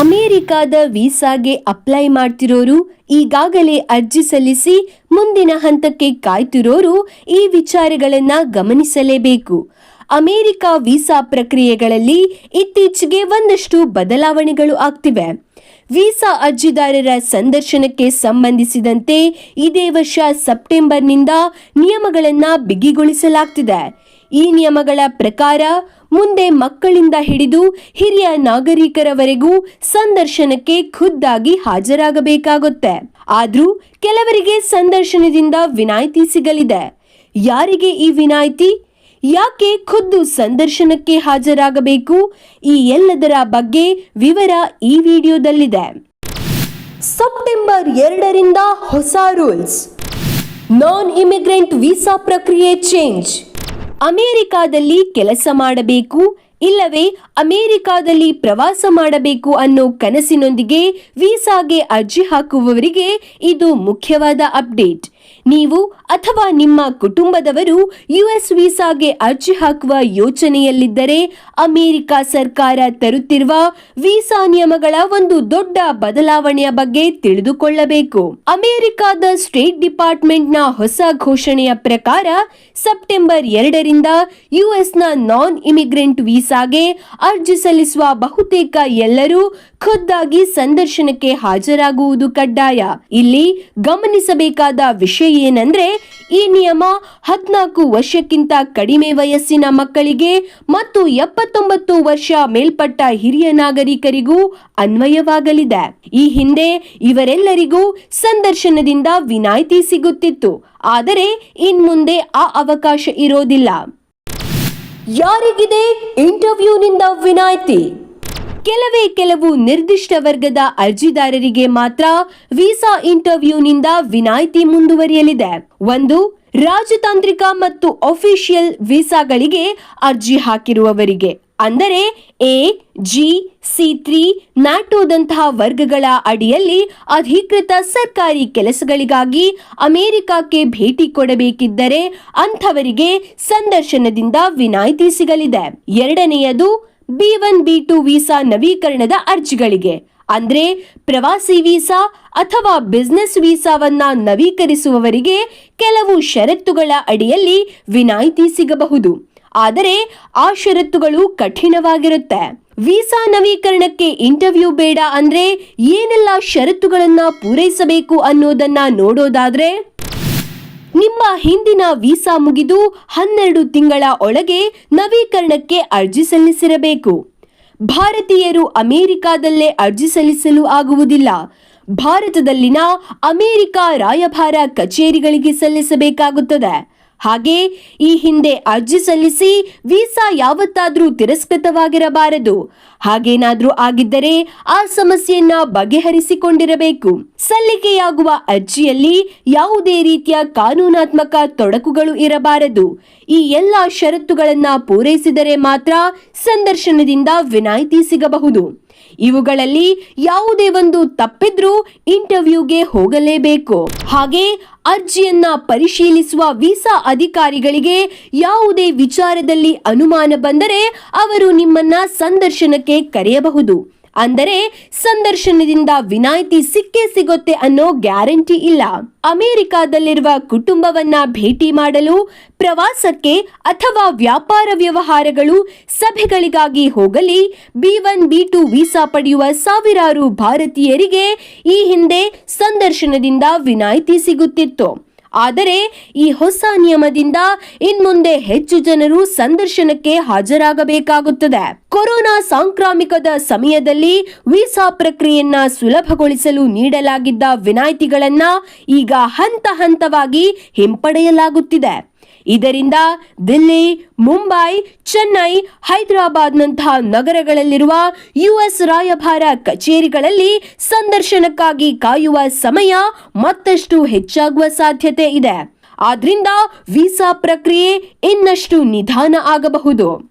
ಅಮೆರಿಕಾದ ವೀಸಾಗೆ ಅಪ್ಲೈ ಮಾಡ್ತಿರೋರು ಈಗಾಗಲೇ ಅರ್ಜಿ ಸಲ್ಲಿಸಿ ಮುಂದಿನ ಹಂತಕ್ಕೆ ಕಾಯ್ತಿರೋರು ಈ ವಿಚಾರಗಳನ್ನ ಗಮನಿಸಲೇಬೇಕು. ಅಮೆರಿಕ ವೀಸಾ ಪ್ರಕ್ರಿಯೆಗಳಲ್ಲಿ ಇತ್ತೀಚೆಗೆ ಒಂದಷ್ಟು ಬದಲಾವಣೆಗಳು ಆಗ್ತಿವೆ. ವೀಸಾ ಅರ್ಜಿದಾರರ ಸಂದರ್ಶನಕ್ಕೆ ಸಂಬಂಧಿಸಿದಂತೆ ಇದೇ ವರ್ಷ ಸೆಪ್ಟೆಂಬರ್ನಿಂದ ನಿಯಮಗಳನ್ನು ಬಿಗಿಗೊಳಿಸಲಾಗ್ತಿದೆ. ಈ ನಿಯಮಗಳ ಪ್ರಕಾರ ಮುಂದೆ ಮಕ್ಕಳಿಂದ ಹಿಡಿದು ಹಿರಿಯ ನಾಗರಿಕರವರೆಗೂ ಸಂದರ್ಶನಕ್ಕೆ ಖುದ್ದಾಗಿ ಹಾಜರಾಗಬೇಕಾಗುತ್ತೆ. ಆದರೂ ಕೆಲವರಿಗೆ ಸಂದರ್ಶನದಿಂದ ವಿನಾಯಿತಿ ಸಿಗಲಿದೆ. ಯಾರಿಗೆ ಈ ವಿನಾಯಿತಿ? ಯಾಕೆ ಖುದ್ದು ಸಂದರ್ಶನಕ್ಕೆ ಹಾಜರಾಗಬೇಕು? ಈ ಎಲ್ಲದರ ಬಗ್ಗೆ ವಿವರ ಈ ವಿಡಿಯೋದಲ್ಲಿದೆ. ಸೆಪ್ಟೆಂಬರ್ ಎರಡರಿಂದ ಹೊಸ ರೂಲ್ಸ್. ನಾನ್ ಇಮಿಗ್ರೆಂಟ್ ವೀಸಾ ಪ್ರಕ್ರಿಯೆ ಚೇಂಜ್. ಅಮೆರಿಕಾದಲ್ಲಿ ಕೆಲಸ ಮಾಡಬೇಕು, ಇಲ್ಲವೇ ಅಮೆರಿಕಾದಲ್ಲಿ ಪ್ರವಾಸ ಮಾಡಬೇಕು ಅನ್ನೋ ಕನಸಿನೊಂದಿಗೆ ವೀಸಾಗೆ ಅರ್ಜಿ ಹಾಕುವವರಿಗೆ ಇದು ಮುಖ್ಯವಾದ ಅಪ್ಡೇಟ್. ನೀವು ಅಥವಾ ನಿಮ್ಮ ಕುಟುಂಬದವರು ಯುಎಸ್ ವೀಸಾಗೆ ಅರ್ಜಿ ಹಾಕುವ ಯೋಚನೆಯಲ್ಲಿದ್ದರೆ ಅಮೆರಿಕ ಸರ್ಕಾರ ತರುತ್ತಿರುವ ವೀಸಾ ನಿಯಮಗಳ ಒಂದು ದೊಡ್ಡ ಬದಲಾವಣೆಯ ಬಗ್ಗೆ ತಿಳಿದುಕೊಳ್ಳಬೇಕು. ಅಮೆರಿಕದ ಸ್ಟೇಟ್ ಡಿಪಾರ್ಟ್ಮೆಂಟ್ನ ಹೊಸ ಘೋಷಣೆಯ ಪ್ರಕಾರ ಸೆಪ್ಟೆಂಬರ್ ಎರಡರಿಂದ ಯುಎಸ್ನ ನಾನ್ ಇಮಿಗ್ರೆಂಟ್ ವೀಸಾಗೆ ಅರ್ಜಿ ಸಲ್ಲಿಸುವ ಬಹುತೇಕ ಎಲ್ಲರೂ ಖುದ್ದಾಗಿ ಸಂದರ್ಶನಕ್ಕೆ ಹಾಜರಾಗುವುದು ಕಡ್ಡಾಯ. ಇಲ್ಲಿ ಗಮನಿಸಬೇಕಾದ ವಿಷಯ ಏನಂದ್ರೆ, ಈ ನಿಯಮ ಹದಿನಾಲ್ಕು ವರ್ಷಕ್ಕಿಂತ ಕಡಿಮೆ ವಯಸ್ಸಿನ ಮಕ್ಕಳಿಗೆ ಮತ್ತು ಎಪ್ಪತ್ತೊಂಬತ್ತು ವರ್ಷ ಮೇಲ್ಪಟ್ಟ ಹಿರಿಯ ನಾಗರಿಕರಿಗೂ ಅನ್ವಯವಾಗಲಿದೆ. ಈ ಹಿಂದೆ ಇವರೆಲ್ಲರಿಗೂ ಸಂದರ್ಶನದಿಂದ ವಿನಾಯಿತಿ ಸಿಗುತ್ತಿತ್ತು. ಆದರೆ, ಇನ್ಮುಂದೆ ಆ ಅವಕಾಶ ಇರೋದಿಲ್ಲ. ಯಾರಿಗಿದೆ ಇಂಟರ್ವ್ಯೂನಿಂದ ವಿನಾಯಿತಿ? ಕೆಲವೇ ಕೆಲವು ನಿರ್ದಿಷ್ಟ ವರ್ಗದ ಅರ್ಜಿದಾರರಿಗೆ ಮಾತ್ರ ವೀಸಾ ಇಂಟರ್ವ್ಯೂನಿಂದ ವಿನಾಯಿತಿ ಮುಂದುವರಿಯಲಿದೆ. ಒಂದು, ರಾಜತಾಂತ್ರಿಕ ಮತ್ತು ಅಫಿಷಿಯಲ್ ವೀಸಾಗಳಿಗೆ ಅರ್ಜಿ ಹಾಕಿರುವವರಿಗೆ. ಅಂದರೆ, ಎ, ಜಿ, ಸಿ ತ್ರೀ, ನ್ಯಾಟೋದಂತಹ ವರ್ಗಗಳ ಅಡಿಯಲ್ಲಿ ಅಧಿಕೃತ ಸರ್ಕಾರಿ ಕೆಲಸಗಳಿಗಾಗಿ ಅಮೆರಿಕಕ್ಕೆ ಭೇಟಿ ಕೊಡಬೇಕಿದ್ದರೆ ಅಂಥವರಿಗೆ ಸಂದರ್ಶನದಿಂದ ವಿನಾಯಿತಿ ಸಿಗಲಿದೆ. ಎರಡನೆಯದು B one, B two visa ನವೀಕರಣದ ಅರ್ಜಿಗಳಿಗೆ. ಅಂದ್ರೆ ಪ್ರವಾಸಿ ವೀಸಾ ಅಥವಾ ಬಿಸ್ನೆಸ್ ವೀಸಾವನ್ನ ನವೀಕರಿಸುವವರಿಗೆ ಕೆಲವು ಷರತ್ತುಗಳ ಅಡಿಯಲ್ಲಿ ವಿನಾಯಿತಿ ಸಿಗಬಹುದು. ಆದರೆ ಆ ಷರತ್ತುಗಳು ಕಠಿಣವಾಗಿರುತ್ತೆ. ವೀಸಾ ನವೀಕರಣಕ್ಕೆ ಇಂಟರ್ವ್ಯೂ ಬೇಡ ಅಂದ್ರೆ ಏನೆಲ್ಲ ಷರತ್ತುಗಳನ್ನ ಪೂರೈಸಬೇಕು ಅನ್ನೋದನ್ನ ನೋಡೋದಾದ್ರೆ ನಿಮ್ಮ ಹಿಂದಿನ ವೀಸಾ ಮುಗಿದು ಹನ್ನೆರಡು ತಿಂಗಳ ಒಳಗೆ ನವೀಕರಣಕ್ಕೆ ಅರ್ಜಿ ಸಲ್ಲಿಸಿರಬೇಕು. ಭಾರತೀಯರು ಅಮೆರಿಕಾದಲ್ಲೇ ಅರ್ಜಿ ಸಲ್ಲಿಸಲು ಆಗುವುದಿಲ್ಲ. ಭಾರತದಲ್ಲಿನ ಅಮೆರಿಕ ರಾಯಭಾರ ಕಚೇರಿಗಳಿಗೆ ಸಲ್ಲಿಸಬೇಕಾಗುತ್ತದೆ. ಹಾಗೆ ಈ ಹಿಂದೆ ಅರ್ಜಿ ಸಲ್ಲಿಸಿ ವೀಸಾ ಯಾವತ್ತಾದರೂ ತಿರಸ್ಕೃತವಾಗಿರಬಾರದು. ಹಾಗೇನಾದರೂ ಆಗಿದ್ದರೆ ಆ ಸಮಸ್ಯೆಯನ್ನ ಬಗೆಹರಿಸಿಕೊಂಡಿರಬೇಕು. ಸಲ್ಲಿಕೆಯಾಗುವ ಅರ್ಜಿಯಲ್ಲಿ ಯಾವುದೇ ರೀತಿಯ ಕಾನೂನಾತ್ಮಕ ತೊಡಕುಗಳು ಇರಬಾರದು. ಈ ಎಲ್ಲ ಷರತ್ತುಗಳನ್ನ ಪೂರೈಸಿದರೆ ಮಾತ್ರ ಸಂದರ್ಶನದಿಂದ ವಿನಾಯಿತಿ ಸಿಗಬಹುದು. ಇವುಗಳಲ್ಲಿ ಯಾವುದೇ ಒಂದು ತಪ್ಪಿದ್ರೂ ಇಂಟರ್ವ್ಯೂಗೆ ಹೋಗಲೇಬೇಕು. ಹಾಗೆ ಅರ್ಜಿಯನ್ನ ಪರಿಶೀಲಿಸುವ ವೀಸಾ ಅಧಿಕಾರಿಗಳಿಗೆ ಯಾವುದೇ ವಿಚಾರದಲ್ಲಿ ಅನುಮಾನ ಬಂದರೆ ಅವರು ನಿಮ್ಮನ್ನ ಸಂದರ್ಶನಕ್ಕೆ ಕರೆಯಬಹುದು. ಅಂದರೆ ಸಂದರ್ಶನದಿಂದ ವಿನಾಯಿತಿ ಸಿಕ್ಕೇ ಸಿಗುತ್ತೆ ಅನ್ನೋ ಗ್ಯಾರಂಟಿ ಇಲ್ಲ. ಅಮೆರಿಕಾದಲ್ಲಿರುವ ಕುಟುಂಬವನ್ನ ಭೇಟಿ ಮಾಡಲು, ಪ್ರವಾಸಕ್ಕೆ ಅಥವಾ ವ್ಯಾಪಾರ ವ್ಯವಹಾರಗಳು ಸಭೆಗಳಿಗಾಗಿ ಹೋಗಲಿ, B one, B two visa ಪಡೆಯುವ ಸಾವಿರಾರು ಭಾರತೀಯರಿಗೆ ಈ ಹಿಂದೆ ಸಂದರ್ಶನದಿಂದ ವಿನಾಯಿತಿ ಸಿಗುತ್ತಿತ್ತು. ಆದರೆ ಈ ಹೊಸ ನಿಯಮದಿಂದ ಇನ್ಮುಂದೆ ಹೆಚ್ಚು ಜನರು ಸಂದರ್ಶನಕ್ಕೆ ಹಾಜರಾಗಬೇಕಾಗುತ್ತದೆ. ಕೊರೋನಾ ಸಾಂಕ್ರಾಮಿಕದ ಸಮಯದಲ್ಲಿ ವೀಸಾ ಪ್ರಕ್ರಿಯೆಯನ್ನ ಸುಲಭಗೊಳಿಸಲು ನೀಡಲಾಗಿದ್ದ ವಿನಾಯಿತಿಗಳನ್ನ ಈಗ ಹಂತ ಹಂತವಾಗಿ ಹಿಂಪಡೆಯಲಾಗುತ್ತಿದೆ. ಇದರಿಂದ ದಿಲ್ಲಿ, ಮುಂಬೈ, ಚೆನ್ನೈ, ಹೈದರಾಬಾದ್ನಂತಹ ನಗರಗಳಲ್ಲಿರುವ ಯುಎಸ್ ರಾಯಭಾರ ಕಚೇರಿಗಳಲ್ಲಿ ಸಂದರ್ಶನಕ್ಕಾಗಿ ಕಾಯುವ ಸಮಯ ಮತ್ತಷ್ಟು ಹೆಚ್ಚಾಗುವ ಸಾಧ್ಯತೆ ಇದೆ. ಆದ್ರಿಂದ ವೀಸಾ ಪ್ರಕ್ರಿಯೆ ಇನ್ನಷ್ಟು ನಿಧಾನ ಆಗಬಹುದು.